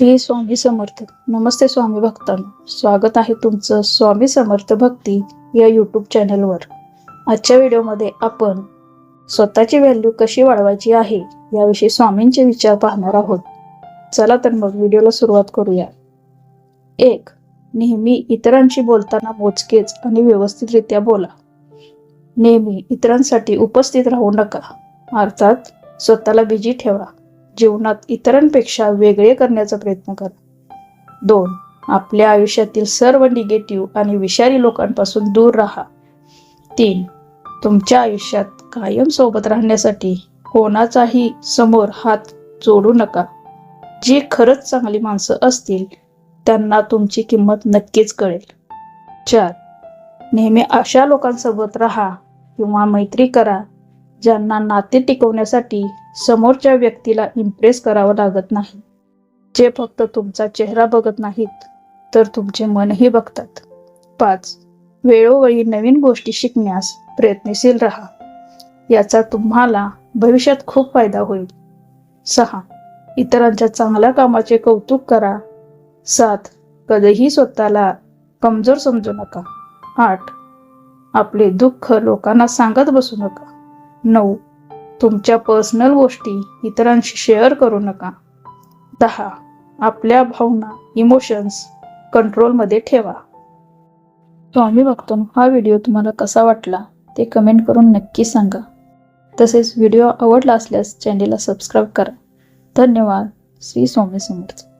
श्री स्वामी समर्थ. नमस्ते स्वामी भक्तांनो. स्वागत आहे तुमचं स्वामी समर्थ भक्ती या यूट्यूब चॅनलवर आजच्या व्हिडिओमध्ये आपण स्वतःची व्हॅल्यू कशी वाढवायची आहे याविषयी स्वामींचे विचार पाहणार आहोत. चला तर मग व्हिडिओला सुरुवात करूया. एक नेहमी इतरांशी बोलताना मोजकेच आणि व्यवस्थितरित्या बोला. नेहमी इतरांसाठी उपस्थित राहू नका. अर्थात स्वतःला बिजी ठेवा. जीवनात इतरांपेक्षा वेगळे करण्याचा प्रयत्न करा. दोन आपल्या आयुष्यातील सर्व निगेटिव्ह आणि विषारी लोकांपासून दूर राहा. तीन तुमच्या आयुष्यात कायम सोबत राहण्यासाठी कोणाचाही समोर हात जोडू नका. जी खरंच चांगली माणसं असतील त्यांना तुमची किंमत नक्कीच कळेल. चार नेहमी अशा लोकांसोबत राहा किंवा मैत्री करा ज्यांना नाते टिकवण्यासाठी समोरच्या व्यक्तीला इम्प्रेस करावं लागत नाही. जे फक्त तुमचा चेहरा बघत नाहीत तर तुमचे मनही बघतात. पाच वेळोवेळी नवीन गोष्टी शिकण्यास प्रयत्नशील राहा. याचा तुम्हाला भविष्यात खूप फायदा होईल. सहा इतरांच्या चांगल्या कामाचे कौतुक करा. सात कधीही स्वतःला कमजोर समजू नका. आठ आपले दुःख लोकांना सांगत बसू नका. नऊ. तुमच्या पर्सनल गोष्टी इतरांशी शेअर करू नका. दहा. आपल्या भावना इमोशन्स कंट्रोलमध्ये ठेवा. स्वामी बघतो हा व्हिडिओ तुम्हाला कसा वाटला ते कमेंट करून नक्की सांगा. तसेच व्हिडिओ आवडला असल्यास चॅनेलला सबस्क्राईब करा. धन्यवाद. श्री स्वामी समर्थ.